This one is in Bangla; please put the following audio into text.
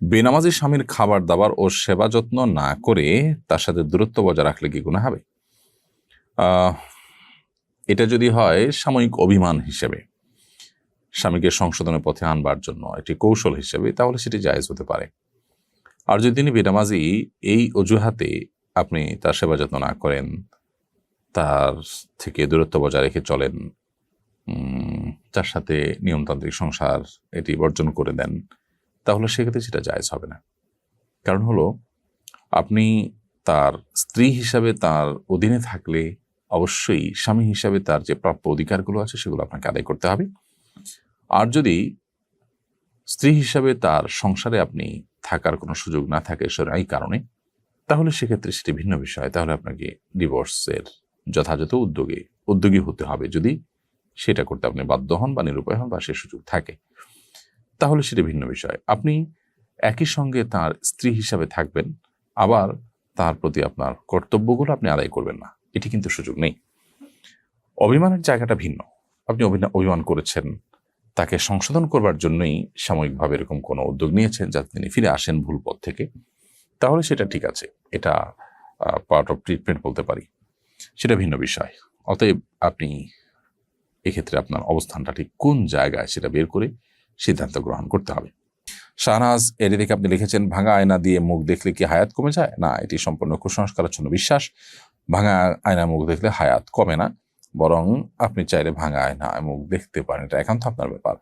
বেনামাজি স্বামীর খাবার দাবার ও সেবা যত্ন না করে তার সাথে দূরত্ব বজায় রাখলে কি গুণা হবে? এটা যদি হয় সাময়িক অভিমান হিসেবে, স্বামীকে সংশোধনের পথে আনবার জন্য একটি কৌশল হিসেবে, তাহলে সেটি জায়েজ হতে পারে। আর যদি তিনি বেনামাজি এই অজুহাতে আপনি তার সেবা যত্ন না করেন, তার থেকে দূরত্ব বজায় রেখে চলেন তার সাথে নিয়মতান্ত্রিক সংসার এটি বর্জন করে দেন তাহলে সেক্ষেত্রে সেটা জায়েজ হবে না। কারণ হলো, আপনি তার স্ত্রী হিসাবে তার অধীনে থাকলে অবশ্যই স্বামী হিসাবে তার যে প্রাপ্য অধিকারগুলো আছে সেগুলো আপনাকে আদায় করতে হবে। আর যদি স্ত্রী হিসাবে তার সংসারে আপনি থাকার কোনো সুযোগ না থাকে এই কারণে, তাহলে সেক্ষেত্রে সেটি ভিন্ন বিষয়। তাহলে আপনাকে ডিভোর্সের যথাযথ উদ্যোগে, উদ্যোগী হতে হবে। যদি সেটা করতে আপনি বাধ্য হন বা নিরুপায় হন বা সে সুযোগ থাকে। তাহলে সেটা ভিন্ন বিষয়। আপনি একই সঙ্গে তার স্ত্রী হিসাবে থাকবেন, আবার তার প্রতি আপনার কর্তব্যগুলো আপনি আদায় করবেন না। এটি কিন্তু সুযোগ নেই। অভিমানের জায়গাটা ভিন্ন। আপনি অভিমান করেছেন, তাকে সংশোধন করবার জন্যই সাময়িকভাবে এরকম কোনো উদ্যোগ নিয়েছেন যাতে তিনি ফিরে আসেন ভুল পথ থেকে। তাহলে সেটা ঠিক আছে। এটা পার্ট অফ ট্রিটমেন্ট বলতে পারি। সেটা ভিন্ন বিষয়। অতএব আপনি এক্ষেত্রে আপনার অবস্থানটা ঠিক কোন জায়গায় সেটা বের করে সিদ্ধান্ত গ্রহণ করতে হবে। শাহনাজ এর থেকে আপনি লিখেছেন, ভাঙা আয়না দিয়ে মুখ দেখলে কি হায়াত কমে যায়? না, এটি সম্পূর্ণ কুসংস্কারাচ্ছন্ন বিশ্বাস। ভাঙা আয়না মুখ দেখলে হায়াত কমে না, বরং আপনি চাইলে ভাঙা আয়না মুখ দেখতে পারেন। এটা একান্ত আপনার ব্যাপার।